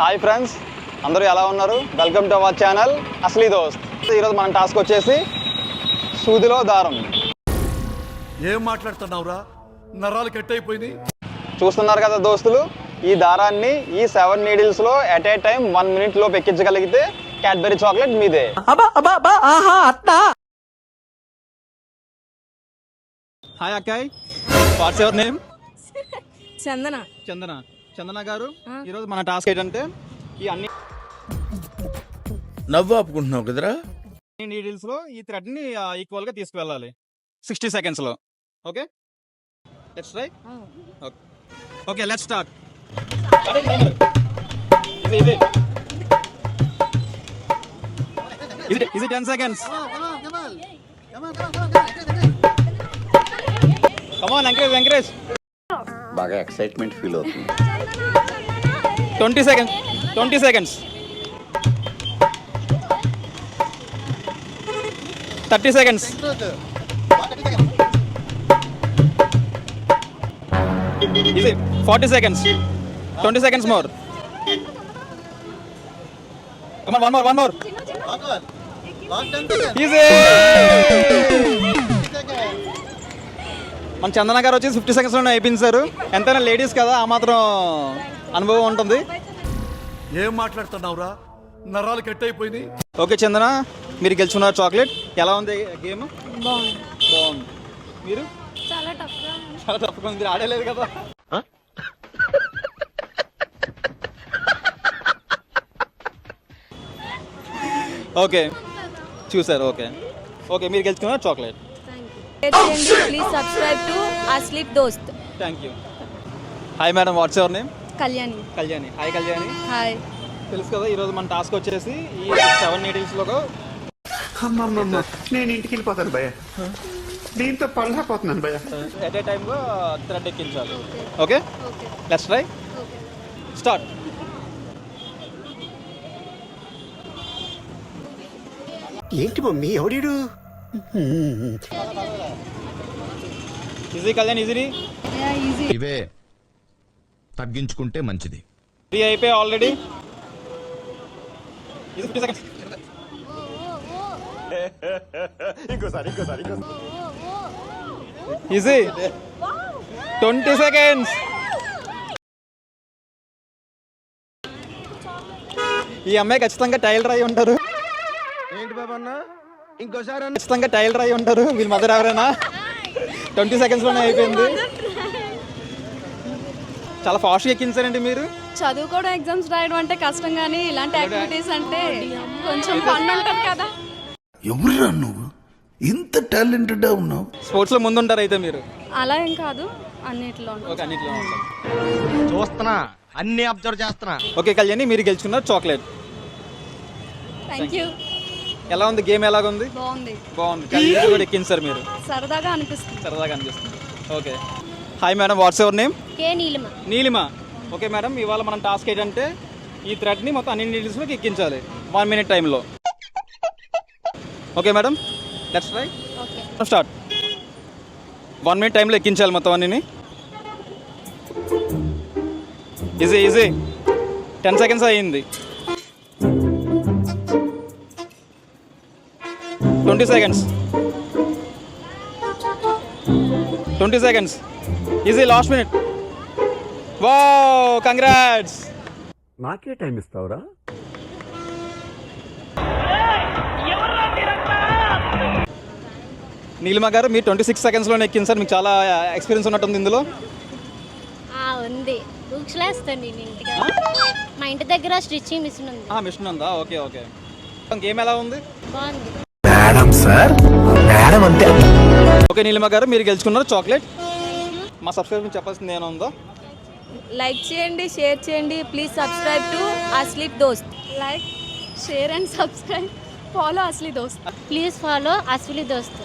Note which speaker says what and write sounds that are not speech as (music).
Speaker 1: Hi friends అందరూ ఎలా ఉన్నారు? Welcome to our channel Asli Dost ఈరోజు మన టాస్క్ వచ్చేసి సూదిలో దారం.
Speaker 2: ఏం మాట్లాడుతున్నావురా? నరాలు కట్ అయిపోయినాయి
Speaker 1: చూస్తున్నారు కదా దోస్తులు ఈ దారాన్ని ఈ seven నీడిల్స్లో at a time one minute లోపు ఎక్కించగలిగితే క్యాడ్బెరీ చాక్లెట్ మీదే. Hi అక్కాయ్ what's your name
Speaker 3: Chandana.
Speaker 1: Chandana. Chandana garu. ఈరోజు మన టాస్క్ ఏంటంటే ఈ అన్ని
Speaker 4: నవ్వు ఆపుకుంటున్నావు కదరా?
Speaker 1: నీడిల్స్లో ఈ థ్రెడ్ని ఈక్వల్గా తీసుకువెళ్ళాలి. సిక్స్టీ సెకండ్స్లో okay? Let's try. Okay. Let's start. ఇది ఇది ten seconds. Come on encourage encourage
Speaker 4: బాగా ఎక్సైట్మెంట్ ఫీల్ అవుతుంది.
Speaker 1: Twenty seconds twenty seconds. Thirty seconds. ఇది forty seconds. Twenty seconds more. One more one more easy మన చందన గారు వచ్చి fifty సెకండ్స్లోనే అయిపోయించారు ఎంతైనా ladies కదా ఆ మాత్రం అనుభవం ఉంటుంది.
Speaker 2: ఏం మాట్లాడుతున్నావురా? నరాలు కట్ అయిపోయినాయి
Speaker 1: ఓకే చందన మీరు గెలుచుకున్నారు చాక్లెట్ ఎలా ఉంది గేమ్
Speaker 3: బాగుంది.
Speaker 1: బాగుంది. మీరు?
Speaker 3: చాలా టఫ్గా
Speaker 1: చాలా తప్పకుండా మీరు ఆడలేదు కదా. (laughs) ఓకే. చూసారు ఓకే. ఓకే మీరు గెలుచుకున్నారు chocolate
Speaker 3: please subscribe to Asli Dost
Speaker 1: thank you hi madam what's your name
Speaker 3: Kalyani
Speaker 1: Kalyani hi Kalyani
Speaker 3: hi
Speaker 1: తెలుసు కదా ఈరోజు మన టాస్క్ వచ్చేసి ఈ సెవెన్
Speaker 5: అమ్మమ్మమ్మ నేను ఇంటికి వెళ్ళిపోతాను భయ్య. దీంతో పళ్ళపోతున్నాను భయ్య.
Speaker 1: ఎట్ ఏ టైంలో థ్రెడ్ ఎక్కించాలి. ఓకే లెట్స్ ట్రై స్టార్ట్
Speaker 5: ఏంటి మమ్మీ? ఎవడీడు?
Speaker 1: ఈజీ కళ్యాణ్ ఈజీ
Speaker 6: ఇవే తగ్గించుకుంటే మంచిది.
Speaker 1: ఫ్రీ అయిపోయి ఆల్రెడీ ఇది fifty seconds easy twenty seconds ఈ అమ్మాయి ఖచ్చితంగా టైలర్ అయి ఉంటారు.
Speaker 4: ఏంటి బాబన్న ఇంకోసారి
Speaker 1: ఖచ్చితంగా టైలర్ అయి ఉంటారు. వీళ్ళ మదర్ ఎవరైనా? ట్వంటీ సెకండ్స్లోనే అయిపోయింది. చాలా ఫాస్ట్గా ఎక్కించారండి మీరు.
Speaker 3: చదువుకోవడం ఎగ్జామ్స్ రాయడం అంటే కష్టం కానీ ఇలాంటి యాక్టివిటీస్ అంటే కొంచెం ఫన్ ఉంటుంది కదా.
Speaker 7: ఎవరురా నువ్వు? ఇంత టాలెంటెడ్ ఉన్నావు.
Speaker 1: స్పోర్ట్స్లో ముందుంటారు అయితే మీరు?
Speaker 3: అలా ఏం కాదు. అన్నిట్లో
Speaker 1: ఓకే అన్నిట్లో ఉంటారు
Speaker 6: చూస్తున్నా అన్ని అబ్జర్వ్ చేస్తున్నా.
Speaker 1: ఓకే కళ్యాణి మీరు గెలుచుకున్నారు చాక్లెట్
Speaker 3: థ్యాంక్ యూ
Speaker 1: ఎలా ఉంది? గేమ్ ఎలాగ ఉంది
Speaker 3: బాగుంది.
Speaker 1: బాగుంది కూడా ఎక్కించారు మీరు.
Speaker 3: సరదాగా అనిపిస్తుంది.
Speaker 1: సరదాగా అనిపిస్తుంది. Okay. Hi madam what's your name
Speaker 3: K Neelima.
Speaker 1: Neelima. Okay madam ఇవాళ మనం టాస్క్ ఏంటంటే ఈ థ్రెడ్ని మొత్తం అన్ని నీడిల్స్లోకి ఎక్కించాలి. వన్ మినిట్ టైంలో okay madam let's try start one minute టైంలో ఎక్కించాలి మొత్తం అన్నిని. ఈజీ ఈజీ టెన్ సెకండ్స్ అయ్యింది. Twenty seconds. Twenty seconds. Easy last minute. Wow congrats.
Speaker 5: నాకే టైం ఇస్తావురా?
Speaker 1: నీలిమ గారు మీరు ట్వంటీ సిక్స్ సెకండ్స్లోనే ఎక్కించారు మీకు చాలా ఎక్స్పీరియన్స్ ఉన్నట్టుంది ఇందులో.
Speaker 8: ఉంది. బుక్స్ ఇంటికి. మా ఇంటి దగ్గర స్టిచ్చింగ్ మిషన్ ఉంది.
Speaker 1: మిషన్ ఉందా? Okay okay. గేమ్ ఎలా ఉంది?
Speaker 8: బాగుంది.
Speaker 7: సార్? మేడం అంతే.
Speaker 1: ఓకే నీలిమ గారు మీరు గెలుచుకున్నారు చాక్లెట్. మా సబ్స్క్రైబర్ చెప్పాల్సింది ఏమైనా ఉందా
Speaker 3: లైక్ చేయండి షేర్ చేయండి. Please subscribe to Asli Dost. Like share and subscribe. Follow Asli Dost.
Speaker 8: Please follow Ashwini దోస్త్.